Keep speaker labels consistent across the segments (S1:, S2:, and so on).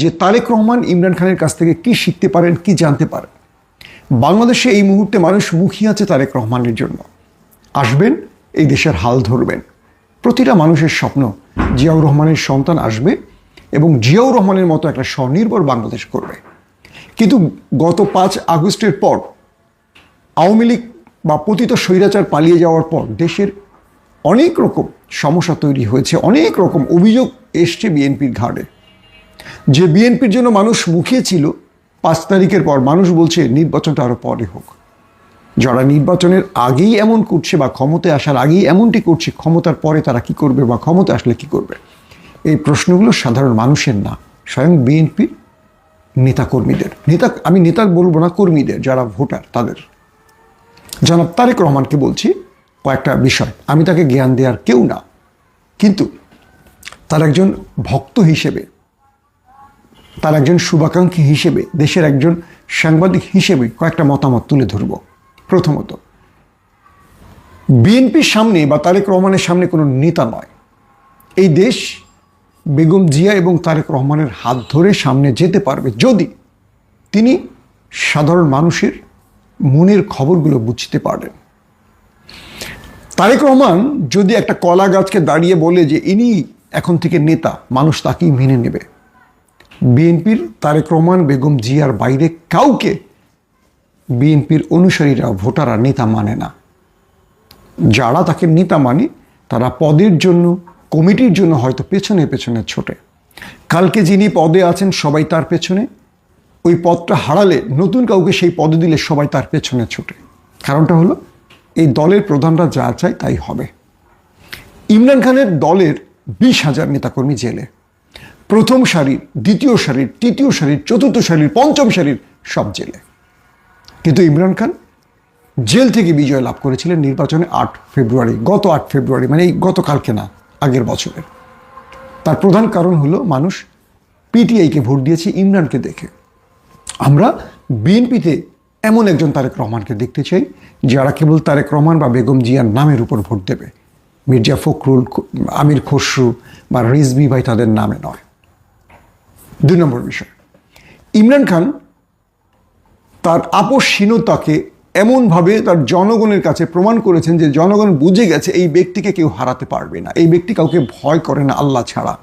S1: যে তারেক রহমান, ইমরান খানের কাছ থেকে কি শিখতে পারেন, কি জানতে পারেন? বাংলাদেশে এই মুহূর্তে মানুষ মুখিয়ে আছে তারেক রহমানের জন্য। আসবেন, এই দেশের হাল ধরবেন। প্রতিটা মানুষের স্বপ্ন, জিয়াউর রহমানের সন্তান আসবে এবং জিয়াউর রহমানের মতো একটা স্বনির্ভর বাংলাদেশ করবে। কিন্তু গত পাঁচ আগস্টের পর, আওয়ামী লীগ বা পতিত স্বৈরাচার পালিয়ে যাওয়ার পর দেশের অনেক রকম সমস্যা তৈরি হয়েছে, অনেক রকম অভিযোগ এসছে বিএনপির ঘাড়ে। যে বিএনপির জন্য মানুষ মুখিয়ে ছিল, পাঁচ তারিখের পর মানুষ বলছে নির্বাচনটা আরও পরে হোক। যারা নির্বাচনের আগেই এমন করছে বা ক্ষমতায় আসার আগেই এমনটি করছে, ক্ষমতার পরে তারা কি করবে বা ক্ষমতা আসলে কি করবে? এই প্রশ্নগুলো সাধারণ মানুষের না, স্বয়ং বিএনপির নেতাকর্মীদের। নেতা, আমি নেতা বলব না, কর্মীদের, যারা ভোটার, তাদের। জনাব তারেক রহমানকে বলছি কয়েকটা বিষয়। আমি তাকে জ্ঞান দেওয়ার কেউ না, কিন্তু তার একজন ভক্ত হিসেবে তার একজন শুভাকাঙ্ক্ষী হিসেবে, দেশের একজন সাংবাদিক হিসেবে কয়েকটা মতামত তুলে ধরব। প্রথমত, বিএনপির সামনে বা তারেক রহমানের সামনে কোনো নেতা নয়। এই দেশ বেগম জিয়া এবং তারেক রহমানের হাত ধরে সামনে যেতে পারবে যদি তিনি সাধারণ মানুষের মনের খবরগুলো বুঝতে পারেন। তারেক রহমান যদি একটা কলা গাছকে দাঁড়িয়ে বলে যে ইনি এখন থেকে নেতা, মানুষ তাকেই মেনে নেবে। বিএনপির তারেক রহমান, বেগম জিয়ার বাইরে কাউকে বিএনপির অনুসারীরা, ভোটাররা নেতা মানে না। যারা তাকে নেতা মানে তারা পদের জন্য, কমিটির জন্য হয়তো পেছনে পেছনে ছোটে। কালকে যিনি পদে আছেন, সবাই তার পেছনে। ওই পদটা হারালে, নতুন কাউকে সেই পদে দিলে সবাই তার পেছনে ছোটে। কারণটা হলো, এই দলের প্রধানরা যা চায় তাই হবে। ইমরান খানের দলের বিশ হাজার নেতাকর্মী জেলে। প্রথম সারির, দ্বিতীয় সারির, তৃতীয় সারির, চতুর্থ সারির, পঞ্চম সারির সব জেলে। কিন্তু ইমরান খান জেল থেকে বিজয় লাভ করেছিলেন নির্বাচনে আট ফেব্রুয়ারি, গত আট ফেব্রুয়ারি মানে এই গতকালকে না, আগের বছরের। তার প্রধান কারণ হলো মানুষ পিটিআইকে ভোট দিয়েছে ইমরানকে দেখে। আমরা বিএনপিতে এমন একজন তারেক রহমানকে দেখতে চাই, যারা কেবল তারেক রহমান বা বেগম জিয়ার নামের উপর ভোট দেবে। মির্জা ফখরুল, আমির খসরু বা রিজবি ভাই তাদের নামে নয়। দুই নম্বর বিষয়। ইমরান খান তার আপসহীনতাকে এমনভাবে তার জনগণের কাছে প্রমাণ করেছেন যে জনগণ বুঝে গেছে এই ব্যক্তিকে কেউ হারাতে পারবে না। এই ব্যক্তি কাউকে ভয় করে না, আল্লাহ ছাড়া।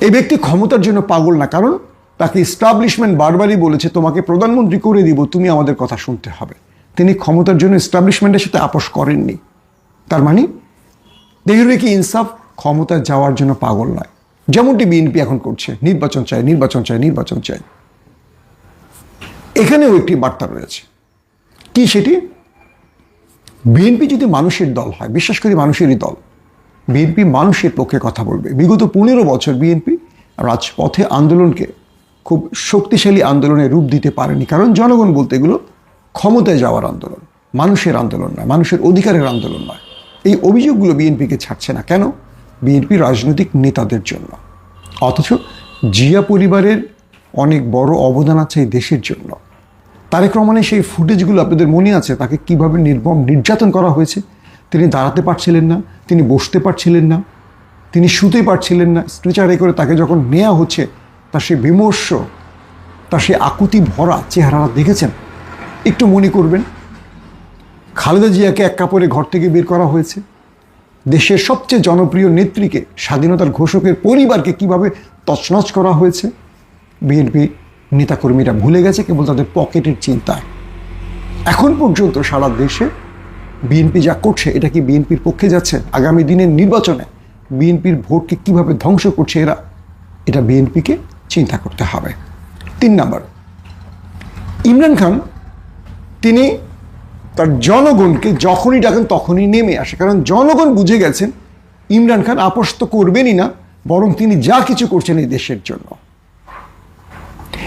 S1: এই ব্যক্তি ক্ষমতার জন্য পাগল না, কারণ তাকে ইস্টাবলিশমেন্ট বারবারই বলেছে, তোমাকে প্রধানমন্ত্রী করে দিব, তুমি আমাদের কথা শুনতে হবে। তিনি ক্ষমতার জন্য ইস্টাবলিশমেন্টের সাথে আপোষ করেননি। তার মানে দেহরে কি, ইনসাফ ক্ষমতায় যাওয়ার জন্য পাগল নয়। যেমনটি বিএনপি এখন করছে, নির্বাচন চাই নির্বাচন চাই নির্বাচন চাই। এখানেও একটি বার্তা রয়েছে। কি সেটি? বিএনপি যদি মানুষের দল হয়, বিশ্বাস করি মানুষেরই দল, বিএনপি মানুষের পক্ষে কথা বলবে। বিগত পনেরো বছর বিএনপি রাজপথে আন্দোলনকে খুব শক্তিশালী আন্দোলনের রূপ দিতে পারেনি। কারণ জনগণ বলতে এগুলো ক্ষমতায় যাওয়ার আন্দোলন, মানুষের আন্দোলন নয়, মানুষের অধিকারের আন্দোলন নয়। এই অভিযোগগুলো বিএনপিকে ছাড়ছে না। কেন? বিএনপি রাজনৈতিক নেতাদের জন্য। অথচ জিয়া পরিবারের অনেক বড় অবদান আছে এই দেশের জন্য। তারেক রহমানের সেই ফুটেজগুলো আপনাদের মনে আছে? তাকে কীভাবে নির্মম নির্যাতন করা হয়েছে? তিনি দাঁড়াতে পারছিলেন না, তিনি বসতে পারছিলেন না, তিনি শুতে পারছিলেন না। স্ট্রেচারে করে তাকে যখন নেওয়া হচ্ছে, তার সেই বিমর্ষ, তার সেই আকুতি ভরা চেহারাটা দেখেছেন? একটু মনে করবেন, খালেদা জিয়াকে এক কাপড়ে ঘর থেকে বের করা হয়েছে। দেশের সবচেয়ে জনপ্রিয় নেত্রীকে, স্বাধীনতার ঘোষকের পরিবারকে কীভাবে তছনছ করা হয়েছে? বিএনপি নেতাকর্মীরা ভুলে গেছে কেবল তাদের পকেটের চিন্তায়। এখন পর্যন্ত সারা দেশে বিএনপি যা করছে, এটা কি বিএনপির পক্ষে যাচ্ছে? আগামী দিনের নির্বাচনে বিএনপির ভোটকে কীভাবে ধ্বংস করছে এরা? এটা বিএনপিকে চিন্তা করতে হবে। তিন নাম্বার, ইমরান খান, তিনি তার জনগণকে যখনই ডাকেন তখনই নেমে আসে। কারণ জনগণ বুঝে গেছেন, ইমরান খান আপোষ তো করবেনই না, বরং তিনি যা কিছু করছেন এই দেশের জন্য।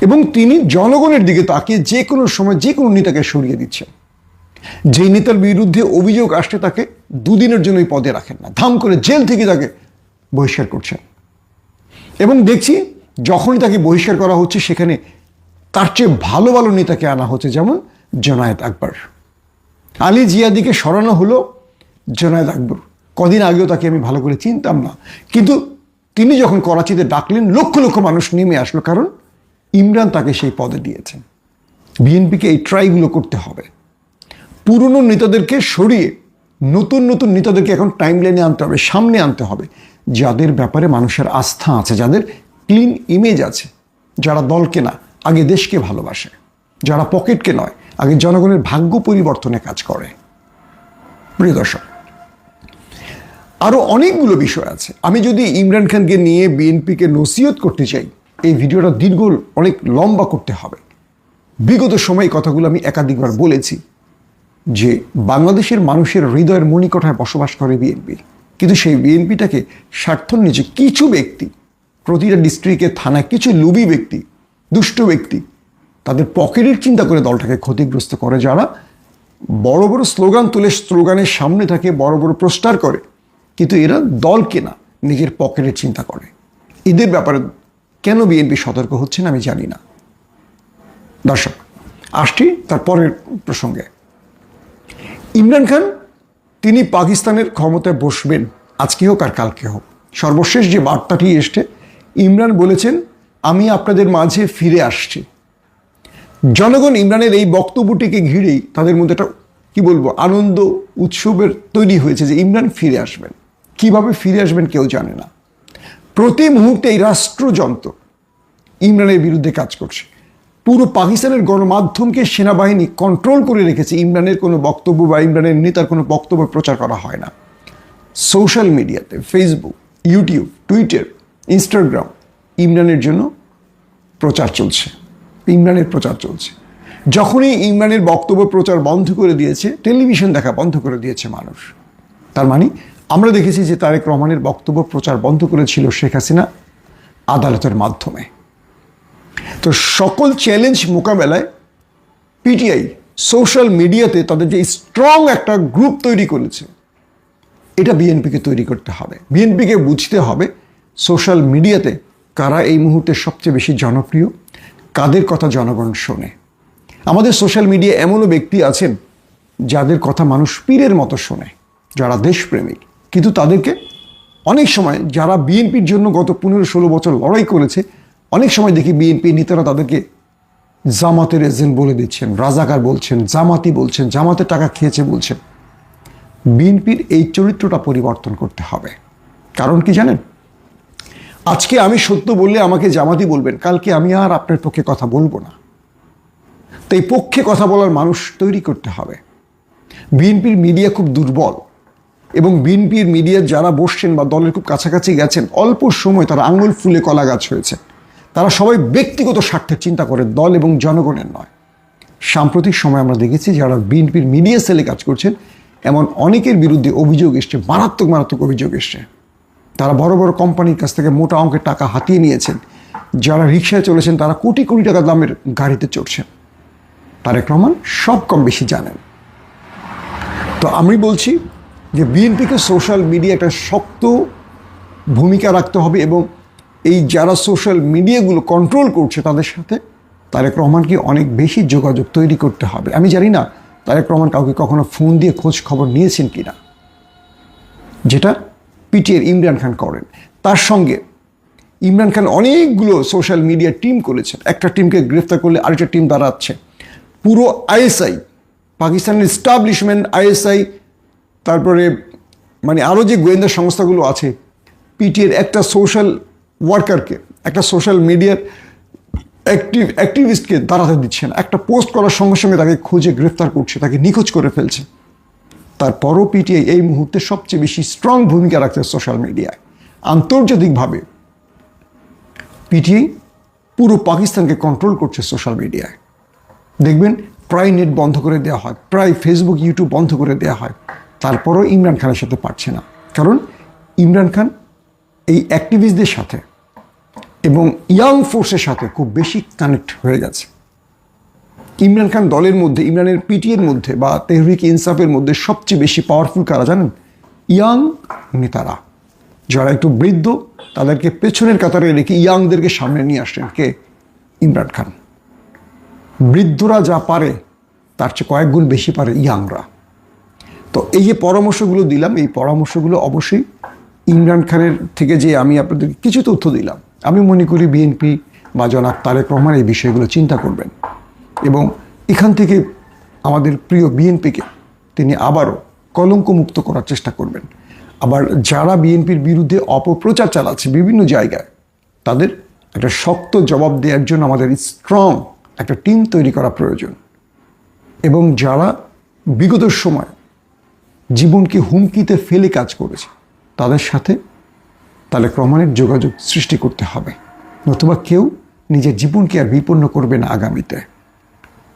S1: এবং তিনি জনগণের দিকে তাকিয়ে যে কোনো সময় যে কোনো নেতাকে সরিয়ে দিচ্ছেন। যে নেতার বিরুদ্ধে অভিযোগ আসছে তাকে দুদিনের জন্য পদে রাখেন না, ধাম করে জেল থেকে তাকে বহিষ্কার করছেন। এবং দেখছি যখনই তাকে বহিষ্কার করা হচ্ছে, সেখানে তার চেয়ে ভালো ভালো নেতাকে আনা হচ্ছে, যেমন জনায়েত আকবর। আলী জিয়াদিকে সরানো হলো জনায়েদ আকবর। কদিন আগেও তাকে আমি ভালো করে চিনতাম না। কিন্তু তিনি যখন করাচিতে ডাকলেন, লক্ষ লক্ষ মানুষ নেমে আসলো, কারণ ইমরান তাকে সেই পদে দিয়েছেন। বিএনপিকে এই ট্রাইগুলো করতে হবে। পুরনো নেতাদেরকে সরিয়ে নতুন নতুন নেতাদেরকে এখন টাইম লাইনে আনতে হবে, সামনে আনতে হবে। যাদের ব্যাপারে মানুষের আস্থা আছে, যাদের ক্লিন ইমেজ আছে, যারা দলকে না, আগে দেশকে ভালোবাসে। যারা পকেটকে নয়, আগে জনগণের ভাগ্য পরিবর্তনে কাজ করে। প্রিয় দর্শক আরও অনেকগুলো বিষয় আছে। আমি যদি ইমরান খানকে নিয়ে বিএনপিকে নসিহত করতে চাই, এই ভিডিওটা দীর্ঘ, অনেক লম্বা করতে হবে। বিগত সময় কথাগুলো আমি একাধিকবার বলেছি যে বাংলাদেশের মানুষের হৃদয়ের মণিকঠায় বসবাস করে বিএনপি। কিন্তু সেই বিএনপিটাকে স্বার্থর নিচে কিছু ব্যক্তি, প্রতিটা ডিস্ট্রিক্টে থানায় কিছু লুবি ব্যক্তি, দুষ্ট ব্যক্তি তাদের পকেটের চিন্তা করে দলটাকে ক্ষতিগ্রস্ত করে যারা বড় বড় স্লোগান তুলে স্লোগানের সামনে থাকে, বড় বড় প্রস্টার করে। কিন্তু এরা দলকে না নিজের পকেটের চিন্তা করে। এদের ব্যাপারে কেন বিএনপি সতর্ক হচ্ছে না আমি জানি না। দর্শক, আসছি তার পরের প্রসঙ্গে। ইমরান খান, তিনি পাকিস্তানের ক্ষমতায় বসবেন আজকে হোক আর কালকে হোক। সর্বশেষ যে বার্তাটি এসছে, ইমরান বলেছেন, আমি আপনাদের মাঝে ফিরে আসছি। জনগণ ইমরানের এই বক্তব্যটিকে ঘিরেই তাদের মধ্যে একটা, কি বলব, আনন্দ, উৎসবের তৈরি হয়েছে যে ইমরান ফিরে আসবেন। কীভাবে ফিরে আসবেন কেউ জানে না। প্রতি মুহূর্তে এই রাষ্ট্রযন্ত্র ইমরানের বিরুদ্ধে কাজ করছে। পুরো পাকিস্তানের গণমাধ্যমকে সেনাবাহিনী কন্ট্রোল করে রেখেছে ইমরানের কোনো বক্তব্য বা ইমরানের নেতার কোনো বক্তব্য প্রচার করা হয় না। সোশ্যাল মিডিয়াতে ফেসবুক ইউটিউব টুইটার ইনস্টাগ্রাম ইমরানের জন্য প্রচার চলছে। ইমরানের প্রচার চলছে। যখনই ইমরানের বক্তব্য প্রচার বন্ধ করে দিয়েছে, টেলিভিশন দেখা বন্ধ করে দিয়েছে মানুষ। তার মানে আমরা দেখেছি যে তারেক রহমানের বক্তব্য প্রচার বন্ধ করেছিল শেখ হাসিনা আদালতের মাধ্যমে। তো সকল চ্যালেঞ্জ মোকাবেলায় পিটিআই সোশ্যাল মিডিয়াতে তাদের যে স্ট্রং একটা গ্রুপ তৈরি করেছে, এটা বিএনপিকে তৈরি করতে হবে। বিএনপিকে বুঝতে হবে সোশ্যাল মিডিয়াতে কারা এই মুহূর্তে সবচেয়ে বেশি জনপ্রিয় কাদের কথা জনগণ শোনে? আমাদের সোশ্যাল মিডিয়া এমনও ব্যক্তি আছেন যাদের কথা মানুষ পীরের মতো শোনে, যারা দেশপ্রেমিক। কিন্তু তাদেরকে অনেক সময় যারা বিএনপির জন্য গত পনেরো ষোলো বছর লড়াই করেছে, অনেক সময় দেখি বিএনপি নেতারা তাদেরকে জামাতের এজেন্ট বলে দিচ্ছেন, রাজাকার বলছেন, জামাতি বলছেন, জামাতের টাকা খেয়েছে বলছেন। বিএনপির এই চরিত্রটা পরিবর্তন করতে হবে। কারণ কি জানেন? আজকে আমি সত্য বললে আমাকে জামাতি বলবেন, কালকে আমি আর আপনার পক্ষে কথা বলব না। তো এই পক্ষে কথা বলার মানুষ তৈরি করতে হবে। বিএনপির মিডিয়া খুব দুর্বল এবং বিএনপির মিডিয়া যারা বসছেন বা দলের খুব কাছাকাছি গেছেন, অল্প সময় তারা আঙুল ফুলে কলা গাছ হয়েছে। তারা সবাই ব্যক্তিগত স্বার্থের চিন্তা করে, দল এবং জনগণের নয়। সাম্প্রতিক সময় আমরা দেখেছি যারা বিএনপির মিডিয়া সেলে কাজ করছেন, এমন অনেকের বিরুদ্ধে অভিযোগ এসছে, মারাত্মক মারাত্মক অভিযোগ এসছে। তারা বড় বড় কোম্পানির কাছ থেকে মোটা অঙ্কের টাকা হাতিয়ে নিয়েছেন। যারা রিক্সায় চলেছেন, তারা কোটি কোটি টাকা দামের গাড়িতে চড়ছেন। তারেক রহমান সব কম বেশি জানেন। তো আমি বলছি যে বিএনপিকে সোশ্যাল মিডিয়া একটা শক্ত ভূমিকা রাখতে হবে এবং এই যারা সোশ্যাল মিডিয়াগুলো কন্ট্রোল করছে তাদের সাথে তারেক রহমানকে অনেক বেশি যোগাযোগ তৈরি করতে হবে। আমি জানি না তারেক রহমান কাউকে কখনো ফোন দিয়ে খোঁজ খবর নিয়েছেন কি না যেটা পিটিএর ইমরান খান করেন। তার সঙ্গে ইমরান খান অনেকগুলো সোশ্যাল মিডিয়া টিম করেছেন। একটা টিমকে গ্রেফতার করলে আরেকটা টিম দাঁড়াচ্ছে। পুরো আইএসআই, পাকিস্তানের এস্টাবলিশমেন্ট আইএসআই, তারপরে মানে আরও যে গোয়েন্দা সংস্থাগুলো আছে পিটিএর একটা সোশ্যাল ওয়ার্কারকে একটা সোশ্যাল মিডিয়ার অ্যাক্টিভ অ্যাক্টিভিস্টকে দাঁড়াতে দিচ্ছে না। একটা পোস্ট করার সঙ্গে সঙ্গে তাকে খুঁজে গ্রেফতার করছে, তাকে নিখোঁজ করে ফেলছে। তারপরও পিটিআই এই মুহূর্তে সবচেয়ে বেশি স্ট্রং ভূমিকা রাখছে সোশ্যাল মিডিয়ায় আন্তর্জাতিকভাবে পিটিআই পুরো পাকিস্তানকে কন্ট্রোল করছে সোশ্যাল মিডিয়ায় দেখবেন প্রায় নেট বন্ধ করে দেওয়া হয় প্রায় ফেসবুক ইউটিউব বন্ধ করে দেওয়া হয়। তারপরও ইমরান খানের সাথে পারছে না। কারণ, ইমরান খান এই অ্যাক্টিভিস্টদের সাথে এবং ইয়াং ফোর্সের সাথে খুব বেশি কানেক্ট হয়ে গেছে। ইমরান খান দলের মধ্যে, ইমরানের পিটিএর মধ্যে বা তেহরিক ইনসাফের মধ্যে সবচেয়ে বেশি পাওয়ারফুল কারা জানেন? ইয়াং নেতারা। যারা একটু বৃদ্ধ, তাদেরকে পেছনের কাতারে রেখে ইয়াংদেরকে সামনে নিয়ে আসছেন কে? ইমরান খান। বৃদ্ধরা যা পারে, তার চেয়ে কয়েক গুণ বেশি পারে ইয়াংরা। তো এই যে পরামর্শগুলো দিলাম, এই পরামর্শগুলো অবশ্যই ইমরান খানের থেকে যে আমি আপনাদের কিছু তথ্য দিলাম। আমি মনে করি বিএনপি বা জনাব তারেক রহমান এই বিষয়গুলো চিন্তা করবেন। এবং এখান থেকে আমাদের প্রিয় বিএনপিকে তিনি আবারও কলঙ্কমুক্ত করার চেষ্টা করবেন। আবার যারা বিএনপির বিরুদ্ধে অপপ্রচার চালাচ্ছে বিভিন্ন জায়গায়, তাদের একটা শক্ত জবাব দেওয়ার জন্য আমাদের স্ট্রং একটা টিম তৈরি করা প্রয়োজন। এবং যারা বিগত সময় জীবনকে হুমকিতে ফেলে কাজ করেছে, তাদের সাথে তাহলে যোগাযোগ সৃষ্টি করতে হবে। নতুবা কেউ নিজের জীবনকে আর বিপন্ন করবে না আগামীতে।